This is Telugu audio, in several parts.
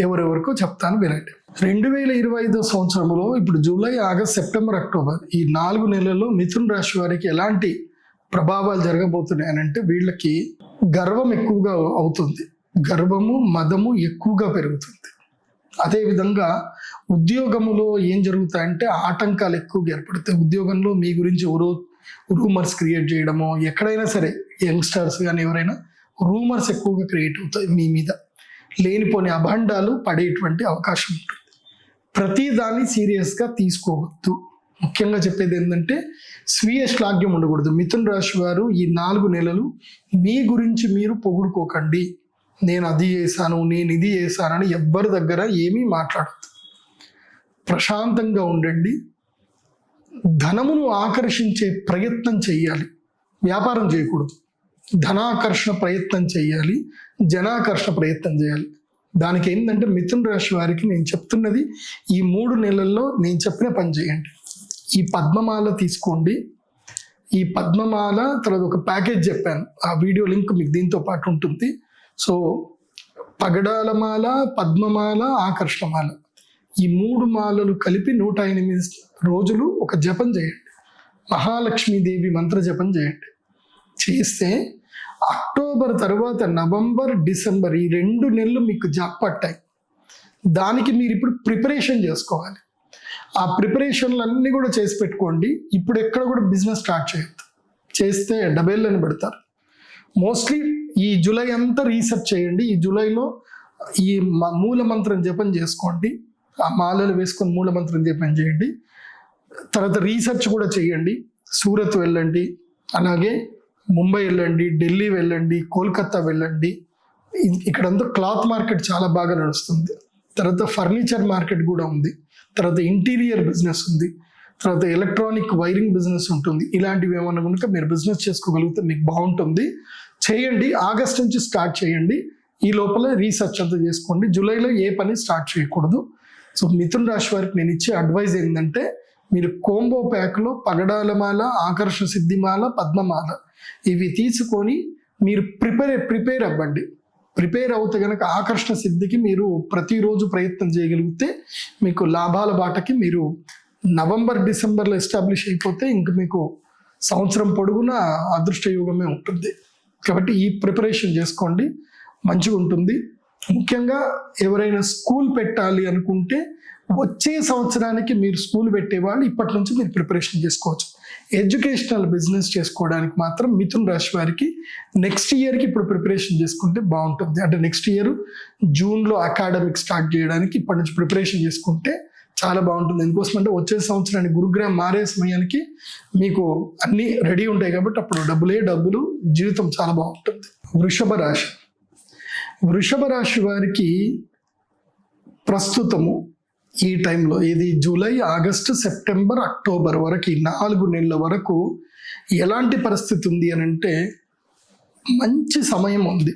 ఎవరెవరికో చెప్తాను వినండి. రెండు వేల ఇరవై ఐదో సంవత్సరంలో ఇప్పుడు జూలై ఆగస్ట్ సెప్టెంబర్ అక్టోబర్ ఈ నాలుగు నెలల్లో మిథున్ రాశి వారికి ఎలాంటి ప్రభావాలు జరగబోతున్నాయి అని అంటే వీళ్ళకి గర్వం ఎక్కువగా అవుతుంది. గర్వము మదము ఎక్కువగా పెరుగుతుంది. అదేవిధంగా ఉద్యోగములో ఏం జరుగుతాయంటే ఆటంకాలు ఎక్కువగా ఏర్పడతాయి. ఉద్యోగంలో మీ గురించి ఎవరో రూమర్స్ క్రియేట్ చేయడము ఎక్కడైనా సరే యంగ్స్టర్స్ కానీ ఎవరైనా రూమర్స్ ఎక్కువగా క్రియేట్ అవుతాయి మీ మీద. లేనిపోని అభండాలు పడేటువంటి అవకాశం ఉంటుంది. ప్రతిదాన్ని సీరియస్గా తీసుకోవద్దు. ముఖ్యంగా చెప్పేది ఏంటంటే స్వీయ శ్లాఘ్యం ఉండకూడదు. మిథున్ రాశి వారు ఈ నాలుగు నెలలు మీ గురించి మీరు పొగుడుకోకండి. నేను అది చేశాను నేను ఇది చేశానని ఎవ్వరి దగ్గర ఏమీ మాట్లాడద్దు. ప్రశాంతంగా ఉండండి. ధనమును ఆకర్షించే ప్రయత్నం చేయాలి. వ్యాపారం చేయకూడదు. ధనాకర్షణ ప్రయత్నం చేయాలి జనాకర్షణ ప్రయత్నం చేయాలి. దానికి ఏంటంటే మిథున్ రాశి వారికి నేను చెప్తున్నది ఈ మూడు నెలల్లో నేను చెప్పిన పని చేయండి. ఈ పద్మమాల తీసుకోండి. ఈ పద్మమాల తర్వాత ఒక ప్యాకేజ్ చెప్పాను. ఆ వీడియో లింక్ మీకు దీంతో పాటు ఉంటుంది. సో పగడాల మాల పద్మమాల ఆకర్షణమాల ఈ మూడు మాలలు కలిపి నూట ఎనిమిది రోజులు ఒక జపం చేయండి. మహాలక్ష్మీదేవి మంత్ర జపం చేయండి. చేస్తే అక్టోబర్ తర్వాత నవంబర్ డిసెంబర్ ఈ రెండు నెలలు మీకు జాబ్ పట్టాయి. దానికి మీరు ఇప్పుడు ప్రిపరేషన్ చేసుకోవాలి. ఆ ప్రిపరేషన్లు అన్నీ కూడా చేసి పెట్టుకోండి. ఇప్పుడు ఎక్కడ కూడా బిజినెస్ స్టార్ట్ చేయొద్దు. చేస్తే డబేళ్ళని పెడతారు. మోస్ట్లీ ఈ జూలై అంతా రీసెర్చ్ చేయండి. ఈ జూలైలో ఈ మ- జపం చేసుకోండి. ఆ మాలలు వేసుకొని మూలమంత్రం జపం చేయండి. తర్వాత రీసెర్చ్ కూడా చేయండి. సూరత్ వెళ్ళండి. అలాగే ముంబై వెళ్ళండి ఢిల్లీ వెళ్ళండి కోల్కతా వెళ్ళండి. ఇక్కడంతా క్లాత్ మార్కెట్ చాలా బాగా నడుస్తుంది. తర్వాత ఫర్నిచర్ మార్కెట్ కూడా ఉంది. తర్వాత ఇంటీరియర్ బిజినెస్ ఉంది. తర్వాత ఎలక్ట్రానిక్ వైరింగ్ బిజినెస్ ఉంటుంది. ఇలాంటివి ఏమన్నా కనుక మీరు బిజినెస్ చేసుకోగలిగితే మీకు బాగుంటుంది. చేయండి ఆగస్ట్ నుంచి స్టార్ట్ చేయండి. ఈ లోపల రీసెర్చ్ అంతా చేసుకోండి. జూలైలో ఏ పని స్టార్ట్ చేయకూడదు. సో మిథున్ రాశి వారికి నేను ఇచ్చే అడ్వైజ్ ఏంటంటే మీరు కోంబో ప్యాక్లో పగడాలమాల ఆకర్షణ సిద్ధిమాల పద్మమాల ఇవి తీసుకొని మీరు ప్రిపేర్ ప్రిపేర్ అవ్వండి. ప్రిపేర్ అవుతే కనుక ఆకర్షణ సిద్ధికి మీరు ప్రతిరోజు ప్రయత్నం చేయగలిగితే మీకు లాభాల బాటకి మీరు నవంబర్ డిసెంబర్లో ఎస్టాబ్లిష్ అయిపోతే ఇంక మీకు సంవత్సరం పొడుగునా అదృష్ట యోగమే ఉంటుంది. కాబట్టి ఈ ప్రిపరేషన్ చేసుకోండి. మంచిగా ఉంటుంది ముఖ్యంగా ఎవరైనా స్కూల్ పెట్టాలి అనుకుంటే వచ్చే సంవత్సరానికి మీరు స్కూల్ పెట్టేవాళ్ళు ఇప్పటి నుంచి మీరు ప్రిపరేషన్ చేసుకోవచ్చు. ఎడ్యుకేషనల్ బిజినెస్ చేసుకోవడానికి మాత్రం మిథున్ రాశి వారికి నెక్స్ట్ ఇయర్కి ఇప్పుడు ప్రిపరేషన్ చేసుకుంటే బాగుంటుంది. అంటే నెక్స్ట్ ఇయర్ జూన్లో అకాడమిక్ స్టార్ట్ చేయడానికి ఇప్పటి నుంచి ప్రిపరేషన్ చేసుకుంటే చాలా బాగుంటుంది. ఎందుకోసం అంటే వచ్చే సంవత్సరానికి గురుగ్రహం మారే సమయానికి మీకు అన్నీ రెడీ ఉంటాయి కాబట్టి అప్పుడు డబ్బులే డబ్బులు జీవితం చాలా బాగుంటుంది. వృషభ రాశి. వృషభ రాశి వారికి ప్రస్తుతము ఈ టైంలో ఇది జూలై ఆగస్టు సెప్టెంబర్ అక్టోబర్ వరకు ఈ నాలుగు నెలల వరకు ఎలాంటి పరిస్థితి ఉంది అని అంటే మంచి సమయం ఉంది.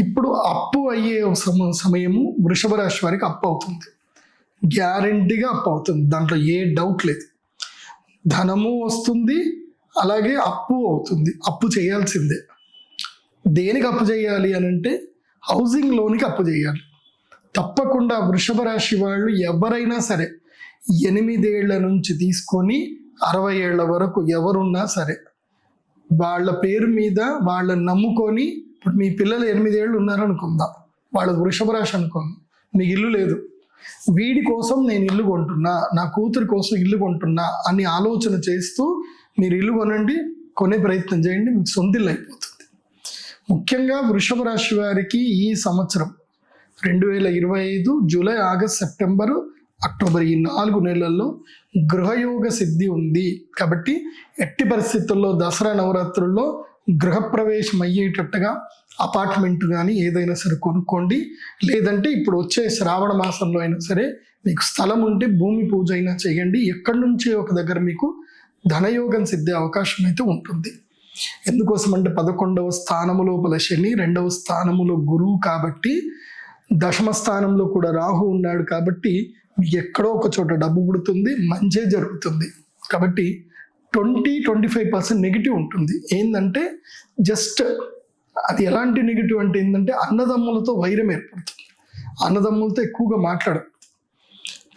ఇప్పుడు అప్పు అయ్యే సమ సమయము వృషభ రాశి వారికి అప్పు అవుతుంది. గ్యారంటీగా అప్పు అవుతుంది. దాంట్లో ఏ డౌట్ లేదు. ధనము వస్తుంది అలాగే అప్పు అవుతుంది. అప్పు చేయాల్సిందే. దేనికి అప్పు చేయాలి అని అంటే హౌసింగ్ లోన్కి అప్పు చేయాలి. తప్పకుండా వృషభ రాశి వాళ్ళు ఎవరైనా సరే ఎనిమిదేళ్ళ నుంచి తీసుకొని అరవై ఏళ్ళ వరకు ఎవరున్నా సరే వాళ్ళ పేరు మీద వాళ్ళని నమ్ముకొని ఇప్పుడు మీ పిల్లలు ఎనిమిదేళ్ళు ఉన్నారనుకుందాం. వాళ్ళ వృషభ రాశి అనుకుందాం మీకు ఇల్లు లేదు. వీడి కోసం నేను ఇల్లు కొంటున్నా నా కూతురి కోసం ఇల్లు కొంటున్నా అని ఆలోచన చేస్తూ మీరు ఇల్లు కొనండి కొనే ప్రయత్నం చేయండి మీకు సొంతిల్లు అయిపోతుంది. ముఖ్యంగా వృషభ రాశి వారికి ఈ సంవత్సరం రెండు వేల ఇరవై ఐదు జూలై ఆగస్ట్ సెప్టెంబరు అక్టోబర్ ఈ నాలుగు నెలల్లో గృహయోగ సిద్ధి ఉంది. కాబట్టి ఎట్టి పరిస్థితుల్లో దసరా నవరాత్రుల్లో గృహప్రవేశం అయ్యేటట్టుగా అపార్ట్మెంట్ కానీ ఏదైనా సరే కొనుక్కోండి. లేదంటే ఇప్పుడు వచ్చే శ్రావణ మాసంలో అయినా సరే మీకు స్థలం ఉంటే భూమి పూజ అయినా చేయండి. ఎక్కడి నుంచి ఒక దగ్గర మీకు ధనయోగం సిద్ధే అవకాశం అయితే ఉంటుంది. ఎందుకోసం అంటే పదకొండవ స్థానము లోపల శని రెండవ స్థానములో గురువు కాబట్టి దశమ స్థానంలో కూడా రాహు ఉన్నాడు కాబట్టి మీకు ఎక్కడో ఒక చోట డబ్బు పుడుతుంది మంచే జరుగుతుంది. కాబట్టి twenty twenty five percent negative ఉంటుంది. ఏంటంటే జస్ట్ అది ఎలాంటి నెగిటివ్ అంటే ఏంటంటే అన్నదమ్ములతో వైరం ఏర్పడుతుంది. అన్నదమ్ములతో ఎక్కువగా మాట్లాడదు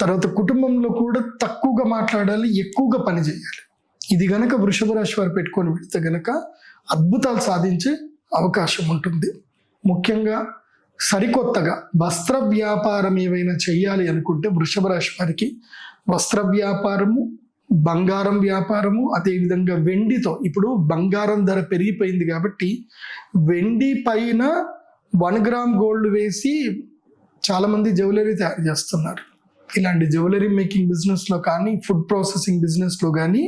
తర్వాత కుటుంబంలో కూడా తక్కువగా మాట్లాడాలి ఎక్కువగా పని చేయాలి. ఇది గనక వృషభ రాశి వారు పెట్టుకొని పెడితే గనక అద్భుతాలు సాధించే అవకాశం ఉంటుంది. ముఖ్యంగా సరికొత్తగా వస్త్ర వ్యాపారం ఏమైనా చేయాలి అనుకుంటే వృషభ రాశి వారికి వస్త్ర వ్యాపారము బంగారం వ్యాపారము అదేవిధంగా వెండితో. ఇప్పుడు బంగారం ధర పెరిగిపోయింది కాబట్టి వెండి పైన వన్ గ్రామ్ గోల్డ్ వేసి చాలామంది జ్యువెలరీ తయారు చేస్తున్నారు. ఇలాంటి జ్యువెలరీ మేకింగ్ బిజినెస్లో కానీ ఫుడ్ ప్రాసెసింగ్ బిజినెస్లో కానీ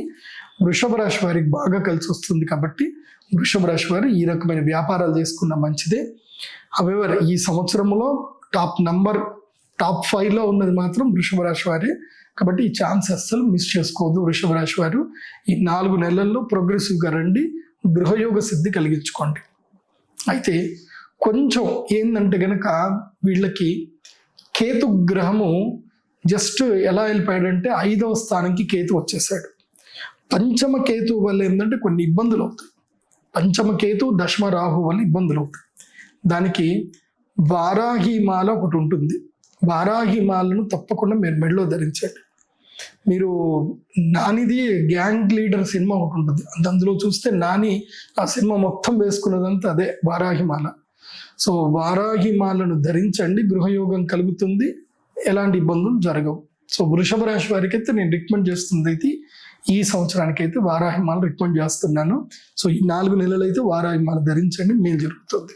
వృషభ రాశి వారికి బాగా కలిసి వస్తుంది కాబట్టి వృషభ రాశి వారు ఈ రకమైన వ్యాపారాలు చేసుకున్న మంచిదే. హవెవర్ ఈ సంవత్సరంలో టాప్ నంబర్ టాప్ ఫైవ్లో ఉన్నది మాత్రం వృషభ రాశి వారే. కాబట్టి ఈ ఛాన్స్ అస్సలు మిస్ చేసుకోవద్దు వృషభ రాశి వారు. ఈ నాలుగు నెలల్లో ప్రోగ్రెసివ్గా రండి గృహయోగ సిద్ధి కలిగించుకోండి. అయితే కొంచెం ఏంటంటే గనక వీళ్ళకి కేతు గ్రహము జస్ట్ ఎలా వెళ్ళిపోయాడంటే ఐదవ స్థానంకి కేతు వచ్చేసాడు. పంచమ కేతు వల్ల ఏంటంటే కొన్ని ఇబ్బందులు అవుతాయి. పంచమ కేతు దశమ రాహు వల్ల ఇబ్బందులు అవుతాయి. దానికి వారాహిమాల ఒకటి ఉంటుంది. వారాహిమాలను తప్పకుండా మీరు మెడలో ధరించండి. మీరు నానిది గ్యాంగ్ లీడర్ సినిమా ఒకటి ఉంటుంది. అంత అందులో చూస్తే నాని ఆ సినిమా మొత్తం వేసుకున్నదంతా అదే వారాహిమాల. సో వారాహిమాలను ధరించండి. గృహయోగం కలుగుతుంది. ఎలాంటి ఇబ్బందులు జరగవు. సో వృషభ రాశి వారికి అయితే నేను రికమెండ్ చేస్తుంది అయితే ఈ సంవత్సరానికి అయితే వారాహిమాలు రికమెండ్ చేస్తున్నాను. సో ఈ నాలుగు నెలలు అయితే వారాహిమాలు ధరించండి. మేలు జరుగుతుంది.